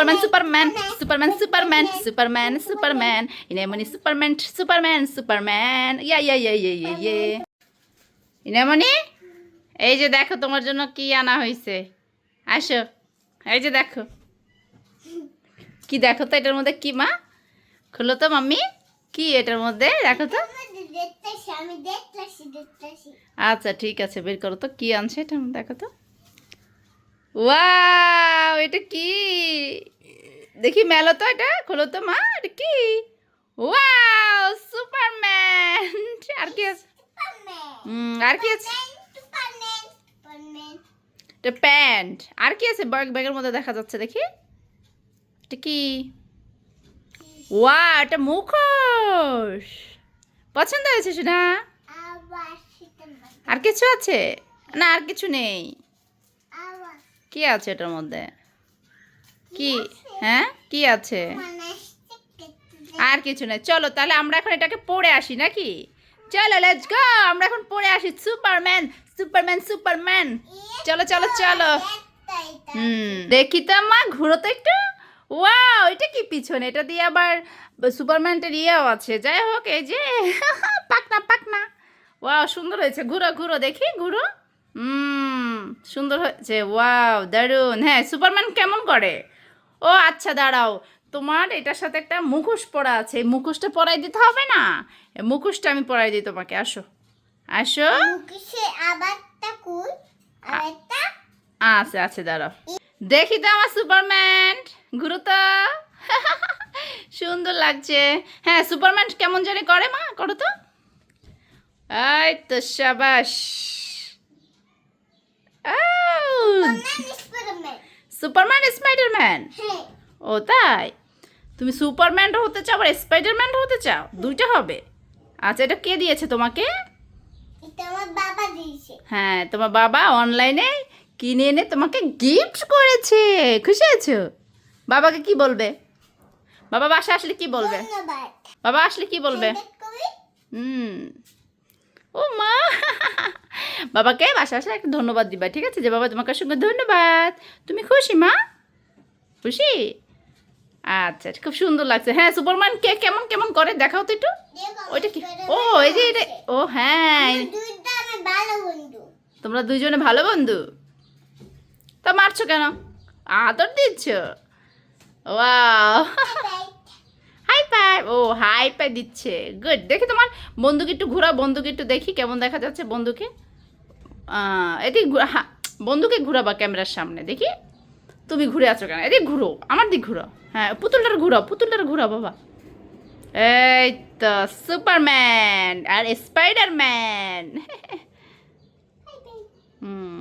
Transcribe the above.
Superman superman superman superman superman superman ইনামনি Superman Superman Superman ইয়া ইয়া ইয়া ইয়া ইয়া ইয়ে ইনামনি এই যে দেখো তোমার জন্য কি আনা হয়েছে আসো। এই যে দেখো। কি দেখো তো? এটার মধ্যে কি মা? খুলো তো মাম্মি। কি এটার মধ্যে? দেখো তো। আচ্ছা ঠিক আছে বের করো তো। কি আনছে এটা দেখো তো। ওয়াও এটা কি? দেখি মেলো তো এটা খোলো তো মা এটা কি? ওয়াও সুপারম্যান আর কি আছে? হুম, আর কি আছে? এটা প্যান্ট। আর কি আছে? ব্যাগ ব্যাগের মধ্যে দেখা যাচ্ছে দেখি। এটা কি? ওয়া এটা মুখোশ! পছন্দ হয়েছে সেটা আর কিছু আছে? না আর কিছু নেই। কি আছে এটার মধ্যে? কি? হ্যাঁ? কি আছে? মানে আর কিছু নেই। চলো তাহলে আমরা এখন এটাকে পড়ে আসি নাকি? চলো লেটস গো আমরা এখন পড়ে আসি সুপারম্যান সুপারম্যান সুপারম্যান। চলো চলো চলো। হুম দেখি তো মা ঘুরো তো একটু। ওয়াও এটা কি পিছনে? এটা দিয়ে আবার সুপারম্যানটার ইয়েও আছে। যাই হোক এই যে পাকনা পাকনা ওয়াও সুন্দর হয়েছে। ঘুরো ঘুরো দেখি ঘুরো। হুম সুন্দর হয়েছে ওয়াও দারুণ। হ্যাঁ সুপারম্যান কেমন করে? ও আচ্ছা দাঁড়াও। তোমার এটার সাথে একটা মুখোশ পরা আছে। মুখোশটা পরাই দিতে হবে না? মুখোশটা আমি পরাই দিই তোমাকে আসো। আসো। আছে আছে দাঁড়াও। দেখি তো আমার সুপারম্যান ঘুরো তো সুন্দর লাগছে। হ্যাঁ সুপারম্যান কেমন জানি করে মা করো তো। এই তো সাবাস। Superman spiderman? হ্যাঁ। ও তাই? তুমি সুপারম্যান হতে চাও আর স্পাইডারম্যান হতে চাও? দুইটা হবে। আচ্ছা এটা কে দিয়েছে তোমাকে? হ্যাঁ তোমার বাবা অনলাইনে কিনে এনে তোমাকে গিফট করেছে। খুশি আছো? বাবাকে কি বলবে? বাবা বাসা আসলে কি বলবে? বাবা আসলে কি বলবে? হুম। ও মা! বাবাকে বাসা আসলে একটা ধন্যবাদ দিবা ঠিক আছে? যে বাবা তোমাকে সঙ্গে ধন্যবাদ। তুমি খুশি মা? খুশি? আচ্ছা খুব সুন্দর লাগছে। হ্যাঁ সুপারম্যান কে কেমন কেমন করে? দেখাও তো একটু। ওইটা কি? ও এই যে এটা ও হ্যাঁ। তোমরা দুইজনে ভালো বন্ধু? তা মারছো কেন? আদর দিচ্ছ? ওয়াও। হাই পাই ও হাই পাই দিচ্ছে। গুড। দেখি তোমার বন্ধুকে একটু ঘোরা বন্ধুকে একটু দেখি কেমন দেখা যাচ্ছে বন্ধুকে? এদিক বন্ধুকে ঘুরাবা ক্যামেরার সামনে, দেখি তুমি ঘুরে আছো কেন? এদিক ঘুরো, আমার দিক ঘুরো। হ্যাঁ পুতুলটার ঘুরাও পুতুলটার ঘুরাও বাবা। এই তো, সুপারম্যান আর স্পাইডারম্যান হুম।